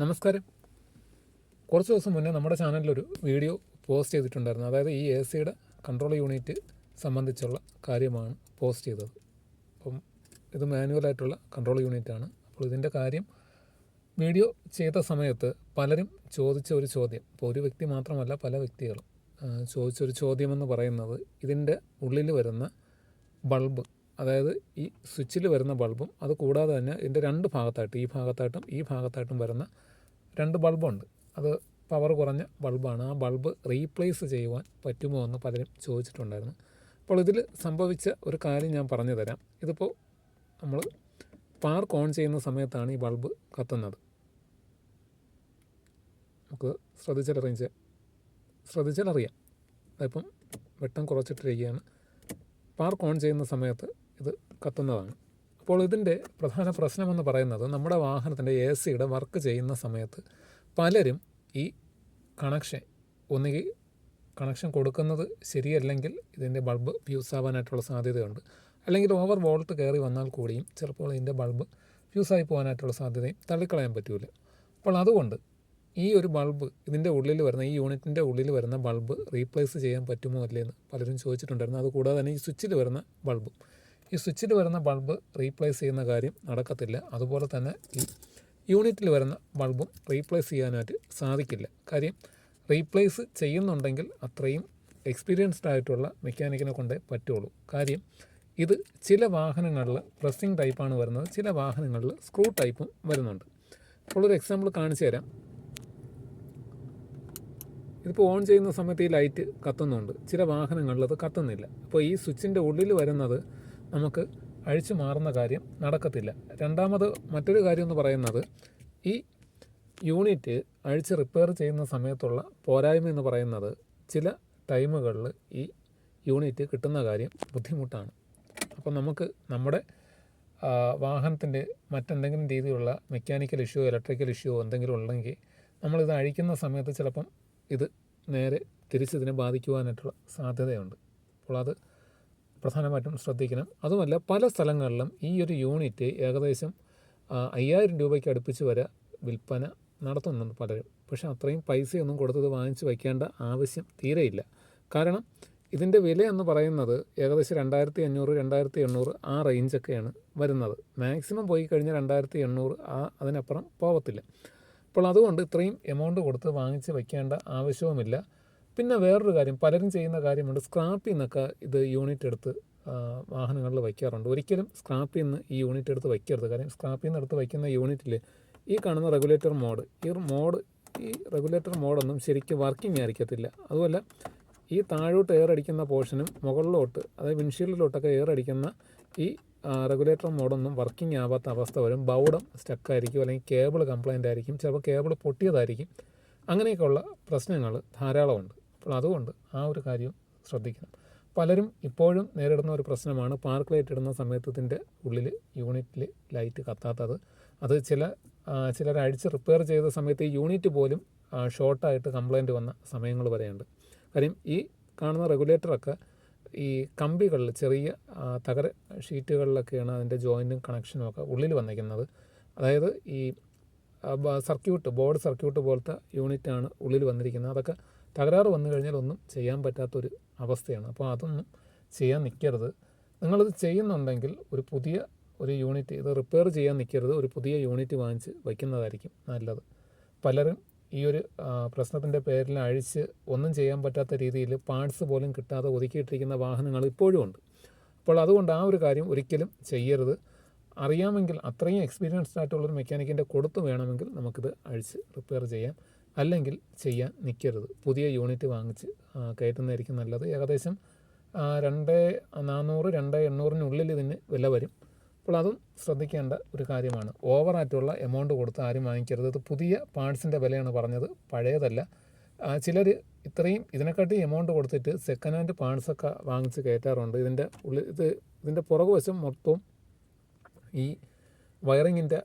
നമസ്കാരം. കുറച്ച് ദിവസം മുന്നേ നമ്മുടെ ചാനലിലൊരു വീഡിയോ പോസ്റ്റ് ചെയ്തിട്ടുണ്ടായിരുന്നു. അതായത് ഈ എ സിയുടെ കൺട്രോൾ യൂണിറ്റ് സംബന്ധിച്ചുള്ള കാര്യമാണ് പോസ്റ്റ് ചെയ്തത്. അപ്പം ഇത് മാനുവലായിട്ടുള്ള കൺട്രോൾ യൂണിറ്റാണ് അപ്പോൾ ഇതിന്റെ കാര്യം വീഡിയോ ചെയ്ത സമയത്ത് പലരും ചോദിച്ച ഒരു ചോദ്യം. ഇപ്പോൾ ഒരു വ്യക്തി മാത്രമല്ല പല വ്യക്തികളും ചോദിച്ചൊരു ചോദ്യമെന്ന് പറയുന്നത് ഇതിന്റെ ഉള്ളിൽ വരുന്ന ബൾബ് അതായത് ഈ സ്വിച്ചിൽ വരുന്ന ബൾബും അത് കൂടാതെ തന്നെ ഇതിന്റെ രണ്ട് ഭാഗത്തായിട്ട് ഈ ഭാഗത്തായിട്ടും ഈ ഭാഗത്തായിട്ടും വരുന്ന രണ്ട് ബൾബുണ്ട്. അത് പവർ കുറഞ്ഞ ബൾബാണ്. ആ ബൾബ് റീപ്ലേസ് ചെയ്യുവാൻ പറ്റുമോ എന്ന് പലരും ചോദിച്ചിട്ടുണ്ടായിരുന്നു. അപ്പോൾ ഇതിൽ സംഭവിച്ച ഒരു കാര്യം ഞാൻ പറഞ്ഞു തരാം. ഇതിപ്പോൾ നമ്മൾ പാർക്ക് ഓൺ ചെയ്യുന്ന സമയത്താണ് ഈ ബൾബ് കത്തുന്നത്. നമുക്ക് ശ്രദ്ധിച്ചാലറിയാം. ശ്രദ്ധിച്ചാൽ അറിയാം അതിപ്പം വെട്ടം കുറച്ചിട്ടിരിക്കുകയാണ്. പാർക്ക് ഓൺ ചെയ്യുന്ന സമയത്ത് ഇത് കത്തുന്നതാണ്. അപ്പോൾ ഇതിന്റെ പ്രധാന പ്രശ്നമെന്ന് പറയുന്നത് നമ്മുടെ വാഹനത്തിന്റെ എ സിയുടെ വർക്ക് ചെയ്യുന്ന സമയത്ത് പലരും ഈ കണക്ഷൻ ഒന്നുകിൽ കണക്ഷൻ കൊടുക്കുന്നത് ശരിയല്ലെങ്കിൽ ഇതിന്റെ ബൾബ് ഫ്യൂസ് ആവാനായിട്ടുള്ള സാധ്യതയുണ്ട്. അല്ലെങ്കിൽ ഓവർ വോൾട്ട് കയറി വന്നാൽ കൂടിയും ചിലപ്പോൾ ഇതിന്റെ ബൾബ് ഫ്യൂസായി പോകാനായിട്ടുള്ള സാധ്യതയും തള്ളിക്കളയാൻ പറ്റില്ല അപ്പോൾ അതുകൊണ്ട് ഈ ഒരു ബൾബ് ഇതിന്റെ ഉള്ളിൽ വരുന്ന ഈ യൂണിറ്റിന്റെ ഉള്ളിൽ വരുന്ന ബൾബ് റീപ്ലേസ് ചെയ്യാൻ പറ്റുമോ അല്ലേ എന്ന് പലരും ചോദിച്ചിട്ടുണ്ടായിരുന്നു. അതുകൂടാതെ തന്നെ ഈ സ്വിച്ചിൽ വരുന്ന ബൾബും. ഈ സ്വിച്ചിൽ വരുന്ന ബൾബ് റീപ്ലേസ് ചെയ്യുന്ന കാര്യം നടക്കത്തില്ല. അതുപോലെ തന്നെ ഈ യൂണിറ്റിൽ വരുന്ന ബൾബും റീപ്ലേസ് ചെയ്യാനായിട്ട് സാധിക്കില്ല. കാര്യം റീപ്ലേസ് ചെയ്യുന്നുണ്ടെങ്കിൽ അത്രയും എക്സ്പീരിയൻസ്ഡ് ആയിട്ടുള്ള മെക്കാനിക്കിനെ കൊണ്ടേ പറ്റുള്ളൂ. കാര്യം ഇത് ചില വാഹനങ്ങളിൽ പ്രസ്സിംഗ് ടൈപ്പാണ് വരുന്നത്. ചില വാഹനങ്ങളിൽ സ്ക്രൂ ടൈപ്പും വരുന്നുണ്ട്. അപ്പോൾ ഒരു എക്സാമ്പിൾ കാണിച്ചു തരാം. ഇതിപ്പോൾ ഓൺ ചെയ്യുന്ന സമയത്ത് ഈ ലൈറ്റ് കത്തുന്നുണ്ട്. ചില വാഹനങ്ങളിൽ അത് കത്തുന്നില്ല. അപ്പോൾ ഈ സ്വിച്ചിന്റെ ഉള്ളിൽ വരുന്നത് നമുക്ക് അഴിച്ചു മാറുന്ന കാര്യം നടക്കത്തില്ല. രണ്ടാമത് മറ്റൊരു കാര്യം എന്ന് പറയുന്നത് ഈ യൂണിറ്റ് അഴിച്ച് റിപ്പയർ ചെയ്യുന്ന സമയത്തുള്ള പോരായ്മ എന്ന് പറയുന്നത് ചില ടൈമുകളിൽ ഈ യൂണിറ്റ് കിട്ടുന്ന കാര്യം ബുദ്ധിമുട്ടാണ്. അപ്പോൾ നമുക്ക് നമ്മുടെ വാഹനത്തിന്റെ മറ്റെന്തെങ്കിലും രീതിയിലുള്ള മെക്കാനിക്കൽ ഇഷ്യൂ ഇലക്ട്രിക്കൽ ഇഷ്യൂ എന്തെങ്കിലും ഉണ്ടെങ്കിൽ നമ്മളിത് അഴിക്കുന്ന സമയത്ത് ചിലപ്പം ഇത് നേരെ തിരിച്ചിതിനെ ബാധിക്കുവാനായിട്ടുള്ള സാധ്യതയുണ്ട്. അപ്പോൾ അത് പ്രധാനമായിട്ടും ശ്രദ്ധിക്കണം. അതുമല്ല പല സ്ഥലങ്ങളിലും ഈ ഒരു യൂണിറ്റ് ഏകദേശം അയ്യായിരം രൂപയ്ക്ക് അടുപ്പിച്ച് വരെ വിൽപ്പന നടത്തുന്നുണ്ട് പലരും. പക്ഷേ അത്രയും പൈസയൊന്നും കൊടുത്തത് വാങ്ങിച്ച് വയ്ക്കേണ്ട ആവശ്യം തീരെയില്ല. കാരണം ഇതിന്റെ വില എന്ന് പറയുന്നത് ഏകദേശം രണ്ടായിരത്തി അഞ്ഞൂറ് രണ്ടായിരത്തി എണ്ണൂറ് ആ റേഞ്ചൊക്കെയാണ് വരുന്നത്. മാക്സിമം പോയി കഴിഞ്ഞാൽ രണ്ടായിരത്തി എണ്ണൂറ് ആ അതിനപ്പുറം പോകത്തില്ല അപ്പോൾ അതുകൊണ്ട് ഇത്രയും എമൗണ്ട് കൊടുത്ത് വാങ്ങിച്ച് വയ്ക്കേണ്ട ആവശ്യവുമില്ല. പിന്നെ വേറൊരു കാര്യം പലരും ചെയ്യുന്ന കാര്യമുണ്ട്. സ്ക്രാപ്പിൽ നിന്നൊക്കെ ഇത് യൂണിറ്റ് എടുത്ത് വാഹനങ്ങളിൽ വയ്ക്കാറുണ്ട്. ഒരിക്കലും സ്ക്രാപ്പിൽ നിന്ന് ഈ യൂണിറ്റ് എടുത്ത് വയ്ക്കരുത്. കാര്യം സ്ക്രാപ്പിൽ നിന്ന് എടുത്ത് വയ്ക്കുന്ന യൂണിറ്റിൽ ഈ കാണുന്ന റെഗുലേറ്റർ മോഡ് ഈ മോഡ് ഈ റെഗുലേറ്റർ മോഡൊന്നും ശരിക്കും വർക്കിംഗ് ആയിരിക്കത്തില്ല. അതുമല്ല ഈ താഴോട്ട് എയർ അടിക്കുന്ന പോർഷനും മുകളിലോട്ട് അതായത് വിൻഷീൽഡിലോട്ടൊക്കെ എയർ അടിക്കുന്ന ഈ റെഗുലേറ്റർ മോഡൊന്നും വർക്കിംഗ് ആവാത്ത അവസ്ഥ വരും. ബൗഡം സ്റ്റക്കായിരിക്കും അല്ലെങ്കിൽ കേബിൾ കംപ്ലൈന്റ് ആയിരിക്കും ചിലപ്പോൾ കേബിൾ പൊട്ടിയതായിരിക്കും. അങ്ങനെയൊക്കെയുള്ള പ്രശ്നങ്ങൾ ധാരാളമുണ്ട്. അപ്പോൾ അതുകൊണ്ട് ആ ഒരു കാര്യം ശ്രദ്ധിക്കണം. പലരും ഇപ്പോഴും നേരിടുന്ന ഒരു പ്രശ്നമാണ് പാർക്ക് ലൈറ്റ് ഇടുന്ന സമയത്തിന്റെ ഉള്ളിൽ യൂണിറ്റിൽ ലൈറ്റ് കത്താത്തത്. അത് ചില ചിലർ അഴിച്ച് റിപ്പയർ ചെയ്ത സമയത്ത് ഈ യൂണിറ്റ് പോലും ഷോർട്ടായിട്ട് കംപ്ലൈന്റ് വന്ന സമയങ്ങൾ വരെയുണ്ട്. കാര്യം ഈ കാണുന്ന റെഗുലേറ്ററൊക്കെ ഈ കമ്പികളിൽ ചെറിയ തകര ഷീറ്റുകളിലൊക്കെയാണ് അതിന്റെ ജോയിന്റും കണക്ഷനും ഒക്കെ ഉള്ളിൽ വന്നിരിക്കുന്നത്. അതായത് ഈ സർക്യൂട്ട് ബോർഡ് സർക്യൂട്ട് പോലത്തെ യൂണിറ്റാണ് ഉള്ളിൽ വന്നിരിക്കുന്നത്. അതൊക്കെ തകരാറ് വന്നു കഴിഞ്ഞാൽ ഒന്നും ചെയ്യാൻ പറ്റാത്തൊരു അവസ്ഥയാണ്. അപ്പോൾ അതൊന്നും ചെയ്യാൻ നിൽക്കരുത്. നിങ്ങളത് ചെയ്യുന്നുണ്ടെങ്കിൽ ഒരു പുതിയ ഒരു യൂണിറ്റ് ഇത് റിപ്പയർ ചെയ്യാൻ നിൽക്കരുത്. ഒരു പുതിയ യൂണിറ്റ് വാങ്ങിച്ച് വയ്ക്കുന്നതായിരിക്കും നല്ലത്. പലരും ഈ ഒരു പ്രശ്നത്തിന്റെ പേരിൽ അഴിച്ച് ഒന്നും ചെയ്യാൻ പറ്റാത്ത രീതിയിൽ പാർട്സ് പോലും കിട്ടാതെ ഒതുക്കിയിട്ടിരിക്കുന്ന വാഹനങ്ങൾ ഇപ്പോഴും ഉണ്ട്. അപ്പോൾ അതുകൊണ്ട് ആ ഒരു കാര്യം ഒരിക്കലും ചെയ്യരുത്. അറിയാമെങ്കിൽ അത്രയും എക്സ്പീരിയൻസ്ഡ് ആയിട്ടുള്ളൊരു മെക്കാനിക്കിന്റെ കൊടുത്ത് വേണമെങ്കിൽ നമുക്കിത് അഴിച്ച് റിപ്പയർ ചെയ്യാം. അല്ലെങ്കിൽ ചെയ്യാൻ നിൽക്കരുത് പുതിയ യൂണിറ്റ് വാങ്ങിച്ച് കയറ്റുന്നതായിരിക്കും നല്ലത്. ഏകദേശം രണ്ട് നാനൂറ് രണ്ട് എണ്ണൂറിനുള്ളിൽ ഇതിന് വില വരും. അപ്പോൾ അതും ശ്രദ്ധിക്കേണ്ട ഒരു കാര്യമാണ്. ഓവറായിട്ടുള്ള എമൗണ്ട് കൊടുത്ത് ആരും വാങ്ങിക്കരുത്. ഇത് പുതിയ പാർട്സിന്റെ വിലയാണ് പറഞ്ഞത്. പഴയതല്ല. ചിലർ ഇത്രയും ഇതിനെക്കാട്ടി എമൗണ്ട് കൊടുത്തിട്ട് സെക്കൻഡ് ഹാൻഡ് പാർട്സൊക്കെ വാങ്ങിച്ച് കയറ്റാറുണ്ട്. ഇതിന്റെ ഉള്ളിൽ ഇത് ഇതിന്റെ പുറകുവശം മൊത്തവും ഈ വയറിങ്ങിന്റെ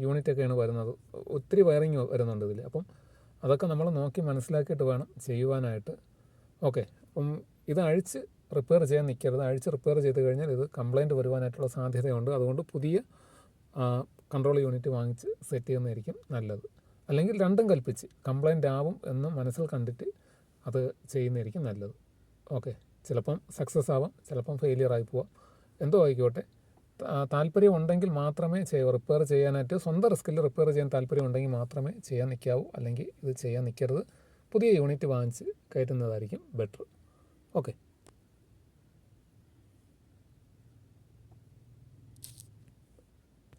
യൂണിറ്റൊക്കെയാണ് വരുന്നത്. ഒത്തിരി വയറിങ് വരുന്നുണ്ട് ഇതിൽ അപ്പം അതൊക്കെ നമ്മൾ നോക്കി മനസ്സിലാക്കിയിട്ട് വേണം ചെയ്യുവാനായിട്ട്. ഓക്കെ. അപ്പം ഇത് അഴിച്ച് റിപ്പയർ ചെയ്യാൻ നിൽക്കരുത് അഴിച്ച് റിപ്പയർ ചെയ്ത് കഴിഞ്ഞാൽ ഇത് കംപ്ലൈന്റ് വരുവാനായിട്ടുള്ള സാധ്യതയുണ്ട്. അതുകൊണ്ട് പുതിയ കൺട്രോൾ യൂണിറ്റ് വാങ്ങിച്ച് സെറ്റ് ചെയ്യുന്നതായിരിക്കും നല്ലത്. അല്ലെങ്കിൽ രണ്ടും കൽപ്പിച്ച് കംപ്ലൈന്റ് ആവും എന്ന് മനസ്സിൽ കണ്ടിട്ട് അത് ചെയ്യുന്നതായിരിക്കും നല്ലത്. ഓക്കെ. ചിലപ്പം സക്സസ് ആവാം ചിലപ്പം ഫെയിലിയർ ആയി പോവാം. എന്തോ ആയിക്കോട്ടെ. താ- താല്പര്യം ഉണ്ടെങ്കിൽ മാത്രമേ ചെയ്യുക റിപ്പയർ ചെയ്യാനായിട്ട് സ്വന്തം റിസ്കിൽ റിപ്പയർ ചെയ്യാൻ താല്പര്യം ഉണ്ടെങ്കിൽ മാത്രമേ ചെയ്യാൻ നിൽക്കാവൂ അല്ലെങ്കിൽ ഇത് ചെയ്യാൻ നിൽക്കരുത് പുതിയ യൂണിറ്റ് വാങ്ങിച്ച് കയറ്റുന്നതായിരിക്കും ബെറ്റർ ഓക്കെ